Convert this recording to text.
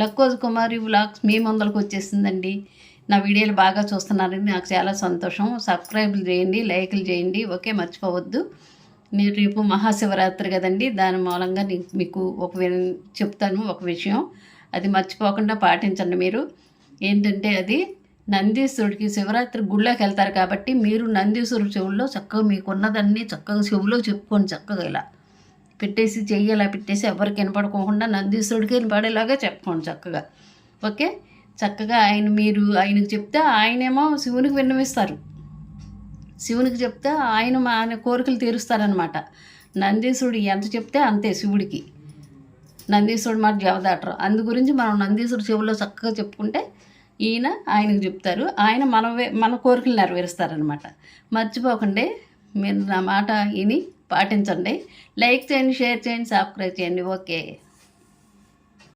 లక్కోజ్ కుమారి vlogs మీ ముందరకు వచ్చేసిందండి. నా వీడియోలు బాగా చూస్తున్నారని నాకు చాలా సంతోషం. సబ్స్క్రైబ్లు చేయండి లైక్లు చేయండి. ఓకే మర్చిపోవద్దు. నేను రేపు మహాశివరాత్రి కదండి. దాని మూలంగా మీకు ఒక వి- చెప్తాను ఒక విషయం. అది మర్చిపోకుండా పాటించండి మీరు. ఏంటంటే అది నందీశ్వరుడికి శివరాత్రి గుళ్ళోకి వెళ్తారు కాబట్టి మీరు నందీశ్వరుడు చెవుల్లో చక్కగా మీకున్నదన్నీ చక్కగా చెవులో చెప్పుకోండి చక్కగా ఇలా పెట్టేసి చెయ్యి పెట్టేసి ఎవరికి వినపడుకోకుండా నందీశ్వరుడికి వినపడేలాగా చెప్పుకోండి చక్కగా. ఓకే? చక్కగా ఆయన మీరు ఆయనకు చెప్తే ఆయనేమో శివునికి విన్నవిస్తారు. శివునికి చెప్తే ఆయన మా ఆయన కోరికలు తీరుస్తారనమాట నందీశ్వరుడు ఎంత చెప్తే అంతే శివుడికి. నందీశ్వరుడు మాట జవదాటరు. అందు గురించి మనం నందీశ్వరుడు చెవుల్లో చక్కగా చెప్పుకుంటే ఈయన ఆయనకు చెప్తారు. ఆయన మన మన కోరికలు నెరవేరుస్తారనమాట మర్చిపోకండి. మీరు నా మాట విని పాటించండి. లైక్ చేయండి షేర్ చేయండి సబ్స్క్రైబ్ చేయండి. ఓకే.